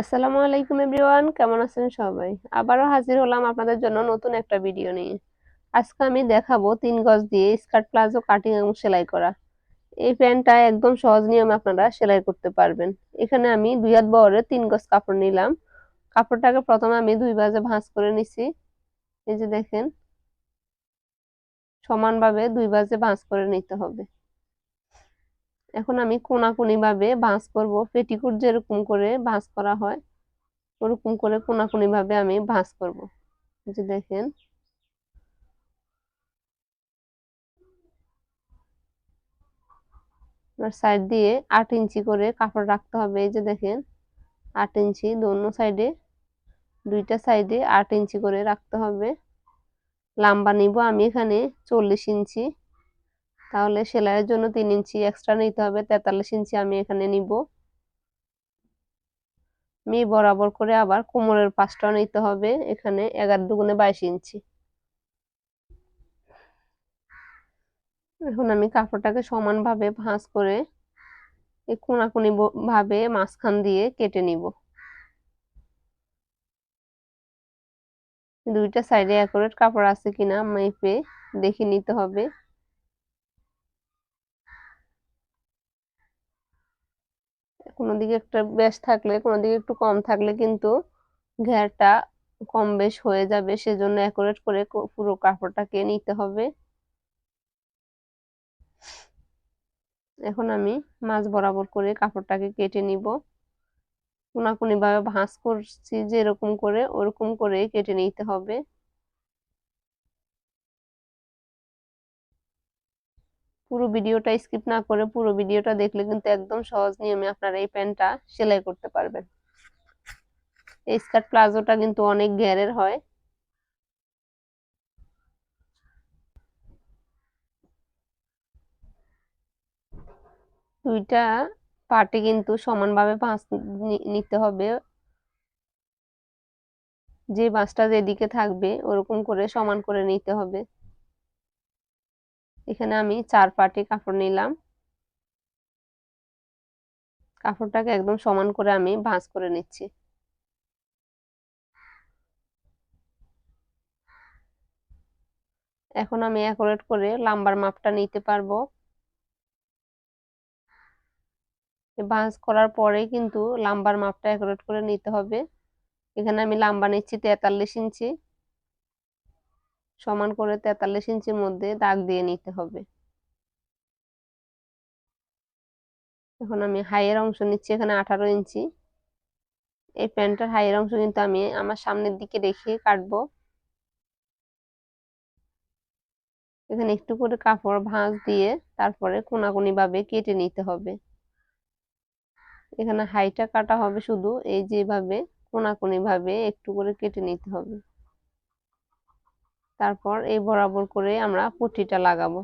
আসসালামু আলাইকুম এভরিওয়ান, কেমন আছেন সবাই? আবারও হাজির হলাম আপনাদের জন্য নতুন একটা ভিডিও নিয়ে। আজকে আমি দেখাবো তিন গজ দিয়ে স্কার্ট প্লাজো কাটিং এবং সেলাই করা। এই প্যান্টটা একদম সহজ নিয়মে আপনারা সেলাই করতে পারবেন। এখানে আমি দুই হাত বহরের তিন গজ কাপড় নিলাম। কাপড়টাকে প্রথমে আমি দুই বাজে ভাঁজ করে নিছি। এই যে দেখেন, সমানভাবে দুই বাজে ভাঁজ করে নিতে হবে। এখন আমি কোনাকুনি ভাবে ভাঁজ করব। পেটিকুট যেরকম করে ভাঁজ করা হয়, ওরকম করে কোনাকুনি ভাবে আমি ভাঁজ করব। যে দেখেন। সাইড দিয়ে আট ইঞ্চি করে কাপড় রাখতে হবে। এই যে দেখেন, আট ইঞ্চি দোনো সাইডে দুইটা সাইডে আট ইঞ্চি করে রাখতে হবে। লাম্বা নিব আমি এখানে চল্লিশ ইঞ্চি। তাহলে সেলাইয়ের জন্য তিন ইঞ্চি এক্সট্রা নিতে হবে, তেতাল্লিশ ইঞ্চি আমি এখানে নিব। মি বরাবর করে আবার কোমরের পাশটাও নিতে হবে, এখানে এগারো দুগুণে বাইশ ইঞ্চি। এখন আমি কাপড়টাকে সমানভাবে ভাঁজ করে কোনাকুনি ভাবে মাঝখান দিয়ে কেটে নিব। দুইটা সাইডে অ্যাকুরেট কাপড় আছে কিনা মেপে দেখে নিতে হবে। কোনো দিকে একটা বেশ থাকলে, কোনো দিকে একটু কম থাকলে কিন্তু ঘেরটা কম বেশ হয়ে যাবে। সেজন্য অ্যাকুরেট করে পুরো কাপড়টাকে নিতে হবে। এখন আমি মাছ বরাবর করে কাপড়টাকে কেটে নিব। কোনাকুনি ভাবে ভাঁজ করছি যেরকম করে, ওরকম করে কেটে নিতে হবে। পুরো ভিডিওটা স্কিপ না করে পুরো ভিডিওটা দেখলে কিন্তু একদম সহজ নিয়মে আপনারা এই প্যান্টটা সেলাই করতে পারবেন। এই স্কার্ট প্লাজোটা কিন্তু অনেক ঘেরের হয়। দুইটা পার্টে কিন্তু সমানভাবে বাঁশ নিতে হবে। যে বাঁশটা যেদিকে থাকবে ওরকম করে সমান করে নিতে হবে। এখানে আমি চার পাটি কাপড় নিলাম। কাপড়টাকে একদম সমান করে আমি ভাঁজ করে নিচ্ছি। এখন আমি অ্যাকোরেট করে লাম্বার মাপটা নিতে পারব। ভাঁজ করার পরে কিন্তু লাম্বার মাপটা অ্যাকোরেট করে নিতে হবে। এখানে আমি লাম্বা নিচ্ছি তেতাল্লিশ ইঞ্চি। সমান করে তেতাল্লিশ ইঞ্চির মধ্যে দাগ দিয়ে নিতে হবে। এখন আমি হাইয়ের অংশ নিচ্ছি এখানে আঠারো ইঞ্চি। এই প্যান্টের হাইয়ের অংশ কিন্তু আমি আমার সামনের দিকে রেখে কাটবো। এখানে একটু করে কাপড় ভাঁজ দিয়ে তারপরে কোনাকুনি ভাবে কেটে নিতে হবে। এখানে হাইটা কাটা হবে শুধু এই যেভাবে কোনাকুনি ভাবে একটু করে কেটে নিতে হবে। তারপর এই বরাবর করে আমরা পট্টিটা লাগাবো।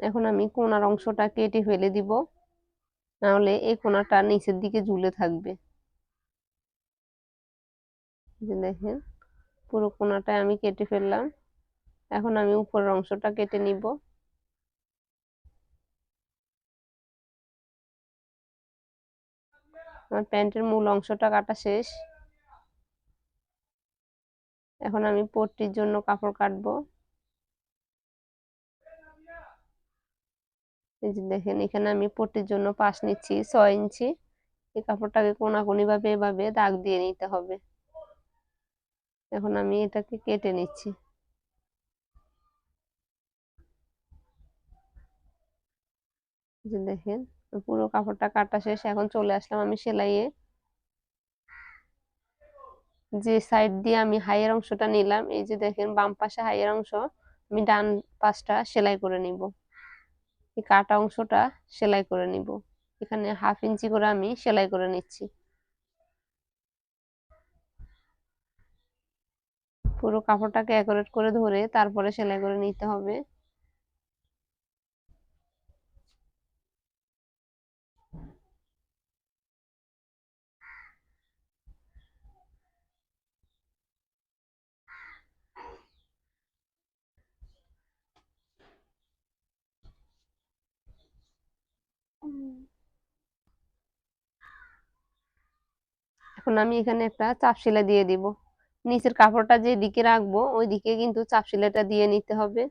এখন আমি কোনার অংশটা কেটে ফেলে দিব, নাহলে এই কোনাটা নিচের দিকে ঝুলে থাকবে। দেখেন, পুরো কোনাটা আমি কেটে ফেললাম। এখন আমি উপরের অংশটা কেটে নিব। আমার প্যান্টের মূল অংশটা কাটা শেষ। এখন আমি পট্টির জন্য কাপড় কাটবো। এই যে দেখেন, এখানে আমি পট্টির জন্য পাশ নিচ্ছি, ছয় ইঞ্চি। এই কাপড়টাকে কোনাকুনি ভাবে, এভাবে দাগ দিয়ে নিতে হবে। এখন আমি এটাকে কেটে নিচ্ছি। দেখেন পুরো কাপড়টা কাটা শেষ, এখন চলে আসলাম আমি সেলাইয়ে। যে সাইড দিয়ে আমি হাইয়ের অংশটা নিলাম, এই যে দেখেন বাম পাশে হাইয়ের অংশ, আমি ডান পাশটা সেলাই করে নিব। এই কাটা অংশটা সেলাই করে নিব। এখানে হাফ ইঞ্চি করে আমি সেলাই করে নিচ্ছি। পুরো কাপড়টাকে অ্যাকোরেট করে ধরে তারপরে সেলাই করে নিতে হবে। এখন আমি এখানে একটা চাপ শিলা দিয়ে দিব। নিচের কাপড়টা যেদিকে রাখব ওইদিকে কিন্তু চাপ শিলাটা দিয়ে নিতে হবে।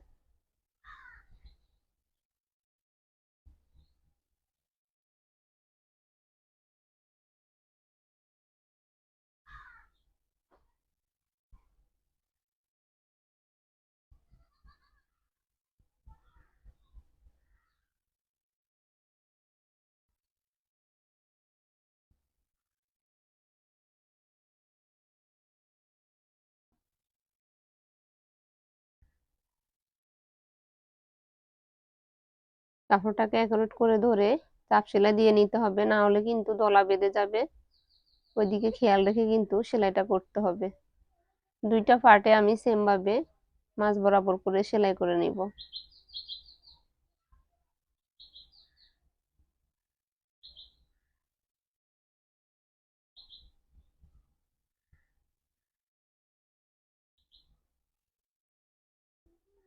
কাপড়টাকে একরোট করে ধরে চাপ সেলাই দিয়ে নিতে হবে। না হলে কিন্তু দলা বেঁধে যাবে। ওইদিকে খেয়াল রেখে কিন্তু সেলাইটা করতে হবে। দুইটা পার্টে আমি সেমভাবে মাছ বরাবর করে সেলাই করে নিব।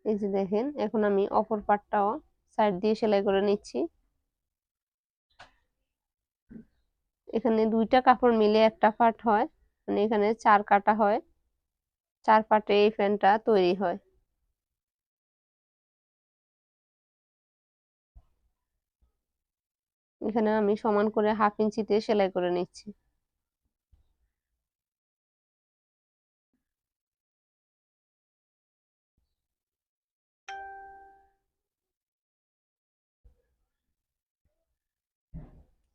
এই যে দেখেন, এখন আমি অপর পার্টটাও সাইড দিয়ে সেলাই করে নিচ্ছি। এখানে দুইটা কাপড় মিলে একটা পার্ট হয় মানে এখানে চার কাটা হয়। চার পার্টে এই প্যান্টটা তৈরি হয়। এখানে আমি সমান করে হাফ ইঞ্চিতে সেলাই করে নিচ্ছি।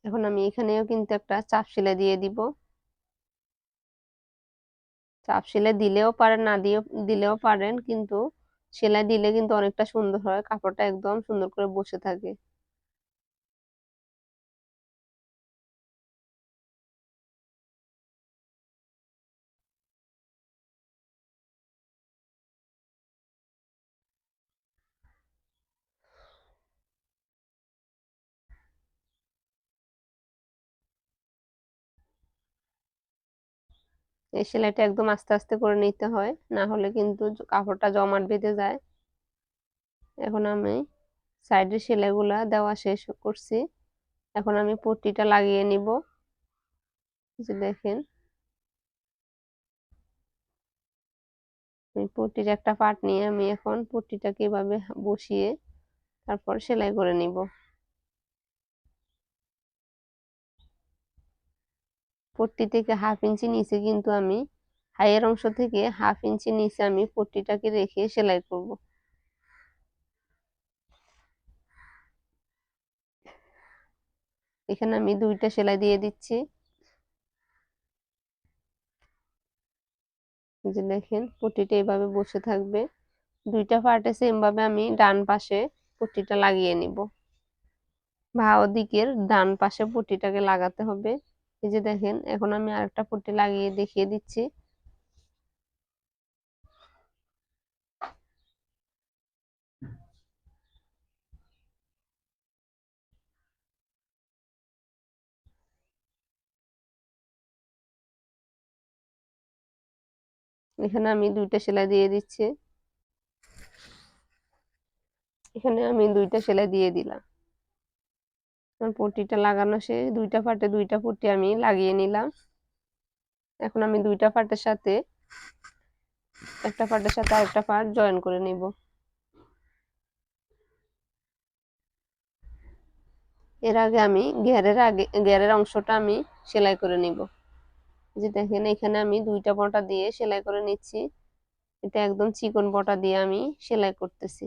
এখন আমি এখানেও কিন্তু একটা চাপ সেলাই দিয়ে দিব। চাপ সেলাই দিলেও পারেন, না দিয়ে দিলেও পারেন, কিন্তু সেলাই দিলে কিন্তু অনেকটা সুন্দর হয়, কাপড়টা একদম সুন্দর করে বসে থাকে। এই সেলাইটা একদম আস্তে আস্তে করে নিতে হয়। না হলে কিন্তু কাপড়টা জমাট বেঁধে যায়। এখন আমি সাইডের সেলাইগুলা দেওয়া শেষ করছি। এখন আমি পট্টিটা লাগিয়ে নিব। যে দেখেন। পট্টির একটা পাট নিয়ে আমি এখন পট্টিটাকে এভাবে বসিয়ে তারপর সেলাই করে নিব। পট্টি থেকে হাফ ইঞ্চি নিচে কিন্তু আমি হাইয়ের অংশ থেকে হাফ ইঞ্চি নিচে আমি পট্টিটাকে রেখে সেলাই করব। এখানে আমি দুইটা সেলাই দিয়ে দিচ্ছি। যে দেখেন, পট্টিটা এভাবে বসে থাকবে। দুইটা পার্টে সেম ভাবে আমি ডান পাশে পট্টিটা লাগিয়ে নিব। ভাও দিকের ডান পাশে পট্টিটাকে লাগাতে হবে। এই যে দেখেন, এখন আমি আরেকটা পট্টি লাগিয়ে দেখিয়ে দিচ্ছি। এখানে আমি দুইটা সেলাই দিয়ে দিচ্ছি। এখানে আমি দুইটা সেলাই দিয়ে দিলাম। পট্টিটা লাগানো শেষ। দুইটা পাটে দুইটা পট্টি আমি লাগিয়ে নিলাম। এখন আমি দুইটা পাটের সাথে একটা পাটের সাথে আরেকটা পাট জয়েন করে নিব। এর আগে আমি ঘেরের আগে, ঘেরের অংশটা আমি সেলাই করে নিব। যে দেখেন, এখানে আমি দুইটা বটা দিয়ে সেলাই করে নিচ্ছি। এটা একদম চিকন বটা দিয়ে আমি সেলাই করতেছি।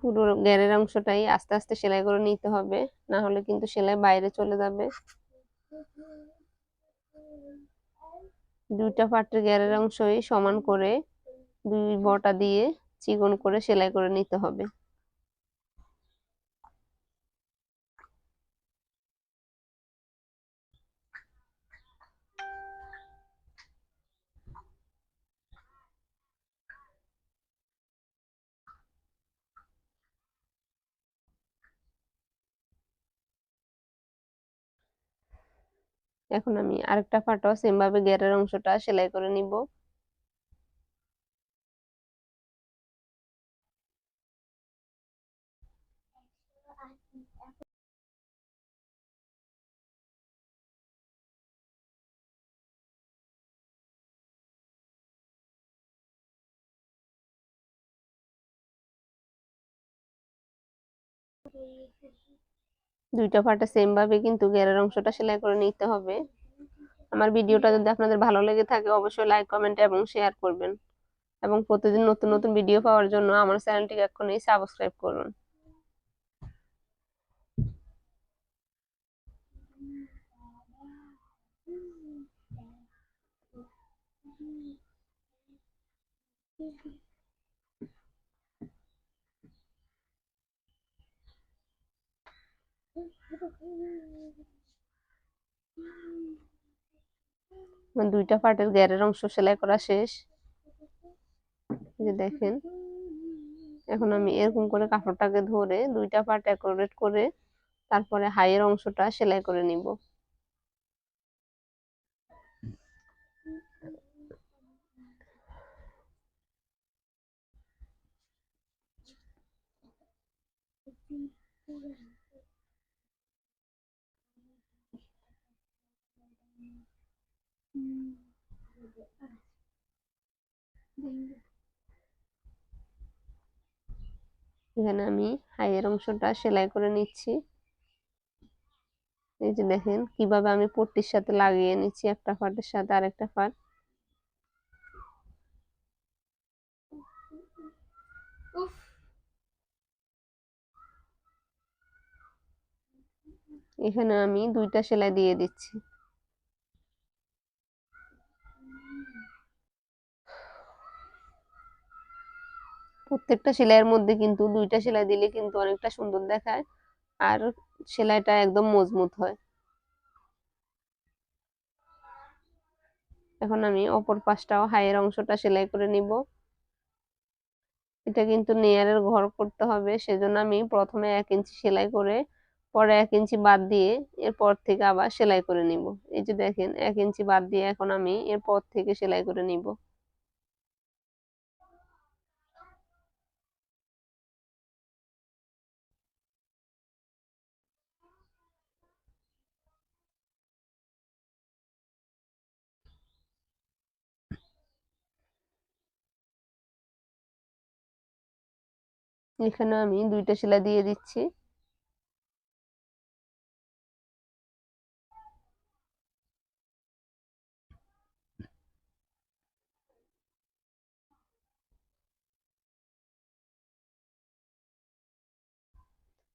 পুরো গ্যারের অংশটাই আস্তে আস্তে সেলাই করে নিতে হবে। না হলে কিন্তু সেলাই বাইরে চলে যাবে। দুইটা পাটের গ্যারের অংশই সমান করে দুই বটা দিয়ে চিকন করে সেলাই করে নিতে হবে। এখন আমি আরেকটা ফাটো সেমভাবে গেরের অংশটা সেলাই করে নিব Thank you. দুইটা পার্টে সেম ভাবে কিন্তু গেরের অংশটা সেলাই করে নিতে হবে। আমার ভিডিওটা যদি আপনাদের ভালো লেগে থাকে, অবশ্যই লাইক কমেন্ট এবং শেয়ার করবেন। এবং প্রতিদিন নতুন নতুন ভিডিও পাওয়ার জন্য আমার চ্যানেলটিকে এখনই সাবস্ক্রাইব করুন। দুইটা পার্টের গ্যারের অংশ সেলাই করা শেষ। যে দেখেন, এখন আমি এরকম করে কাপড়টাকে ধরে দুইটা পার্ট অ্যাকোরেট করে তারপরে হাইয়ের অংশটা সেলাই করে নিব। এখানে আমি হাইয়ের অংশটা সেলাই করে নিচ্ছি। এই যে দেখেন কীভাবে আমি পট্টির সাথে লাগিয়ে নিচ্ছি একটা ফাটের সাথে আরেকটা ফাট এখানে আমি দুইটা সেলাই দিয়ে দিচ্ছি। প্রত্যেকটা সেলাইয়ের মধ্যে কিন্তু দুইটা সেলাই দিলে কিন্তু অনেকটা সুন্দর দেখায়। আর সেলাইটা একদম মজবুত হয়। এখন আমি অপর পাশটাও হাইয়ের অংশটা সেলাই করে নিব। এটা কিন্তু নেয়ারের ঘর করতে হবে, সেজন্য আমি প্রথমে এক ইঞ্চি সেলাই করে পরে এক ইঞ্চি বাদ দিয়ে এরপর থেকে আবার সেলাই করে নিব। এই যে দেখেন, এক ইঞ্চি বাদ দিয়ে এখন আমি এরপর থেকে সেলাই করে নিব। এখানে আমি দুইটা সেলাই দিয়ে দিচ্ছি।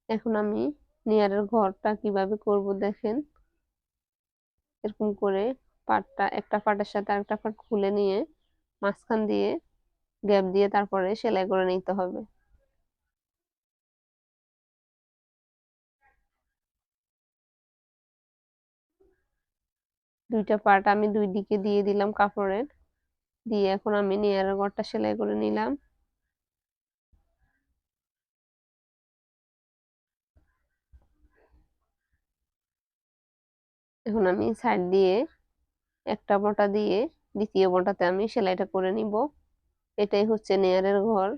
এখন আমি নিয়ারের ঘরটা কীভাবে করব দেখেন। এরকম করে পাটটা, একটা পাটের সাথে আরেকটা পাট খুলে নিয়ে মাঝখান দিয়ে গ্যাপ দিয়ে তারপরে সেলাই করে নিতে হবে। দুইটা পার্ট আমি দুই দিকে দিয়ে দিলাম কাপড়ের। দিয়ে এখন আমি নেয়ারের ঘরটা সেলাই করে নিলাম। এখন আমি সাইড দিয়ে একটা বটা দিয়ে দ্বিতীয় বটাতে আমি সেলাইটা করে নিব। এটাই হচ্ছে নেয়ারের ঘর।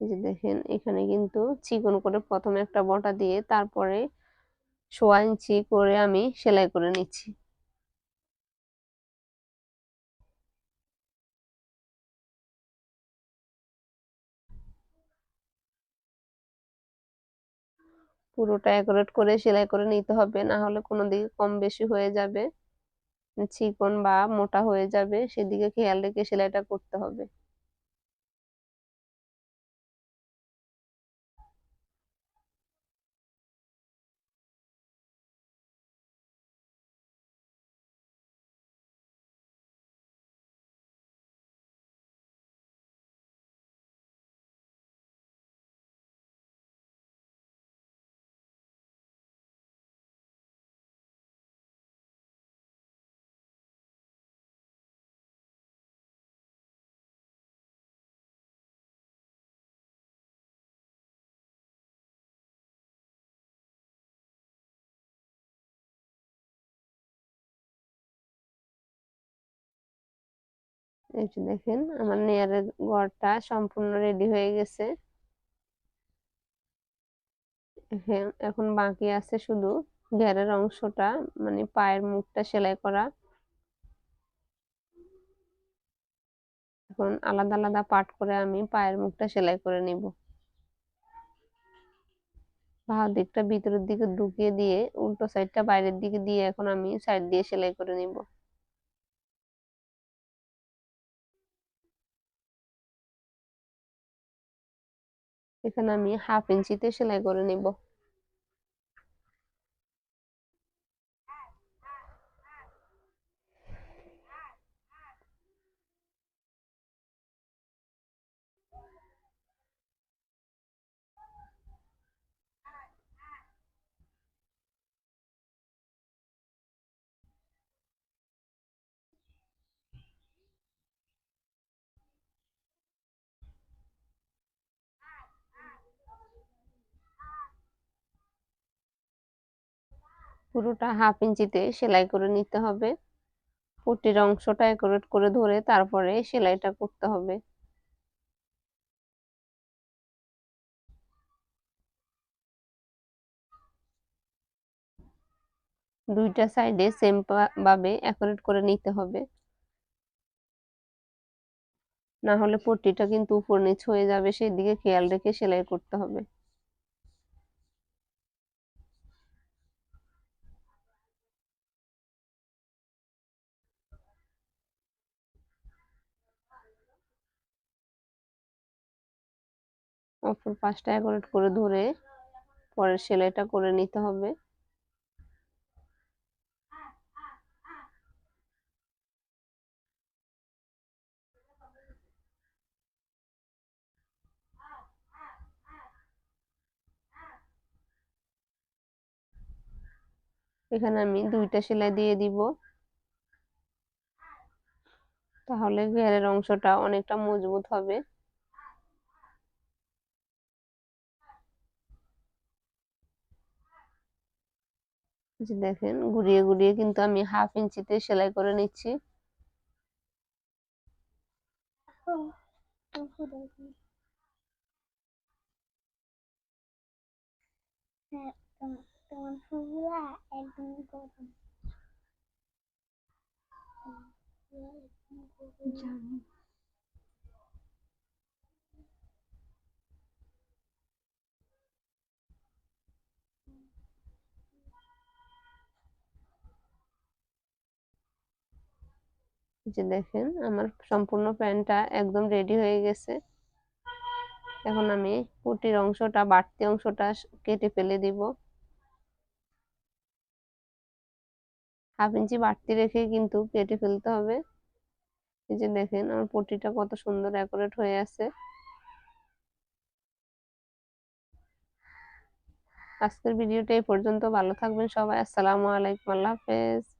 যে দেখেন, এখানে কিন্তু চিকন করে প্রথমে একটা বটা দিয়ে তারপরে সোয়া ইঞ্চি করে আমি সেলাই করে নিচ্ছি। পুরোটা অ্যাকুরেট করে সেলাই করে নিতে হবে, না হলে কোনো দিকে কম বেশি হয়ে যাবে, চিকন বা মোটা হয়ে যাবে, সেদিকে খেয়াল রেখে সেলাইটা করতে হবে। এই যে দেখেন, আমার নেয়ারের ঘরটা সম্পূর্ণ রেডি হয়ে গেছে। এখন বাকি আছে শুধু ঘেরের অংশটা মানে পায়ের মুখটা সেলাই করা। এখন আলাদা আলাদা পাট করে আমি পায়ের মুখটা সেলাই করে নিব। বাঁ দিকটা ভিতরের দিকে ঢুকিয়ে দিয়ে, উল্টো সাইডটা বাইরের দিকে দিয়ে এখন আমি সাইড দিয়ে সেলাই করে নিব। এখানে আমি হাফ ইঞ্চিতে সেলাই করে নিব। পুরোটা হাফ ইঞ্চিতে সেলাই করে নিতে হবে। পটির অংশটা একরেট করে ধরে তারপরে সেলাইটা করতে হবে। দুইটা সাইডে সেম ভাবে একরেট করে নিতে হবে। না হলে পট্টিটা কিন্তু উপর নিচ হয়ে যাবে সেই দিকে খেয়াল রেখে সেলাই করতে হবে। অপর পাশটা একরেট করে ধরে পরের সেলাইটা করে নিতে হবে। এখানে আমি দুইটা সেলাই দিয়ে দিব। তাহলে ঘেরের অংশটা অনেকটা মজবুত হবে। দেখেন ঘুরিয়ে ঘুরিয়ে কিন্তু আমি হাফ ইঞ্চিতে সেলাই করে নিচ্ছি। হ্যাঁ জানি যে দেখেন, আমার সম্পূর্ণ প্যান্টটা একদম রেডি হয়ে গেছে। এখন আমি পুটির অংশটা, বাড়তি অংশটা কেটে ফেলে দিব। হাফ ইঞ্চি বাড়তি রেখে কিন্তু কেটে ফেলতে হবে। এই যে দেখেন, আমার পটিটা কত সুন্দর অ্যাকুরেট হয়ে আছে। আজকের ভিডিওটা এই পর্যন্ত। ভালো থাকবেন সবাই। আসসালামু আলাইকুম। আল্লাহ হাফেজ।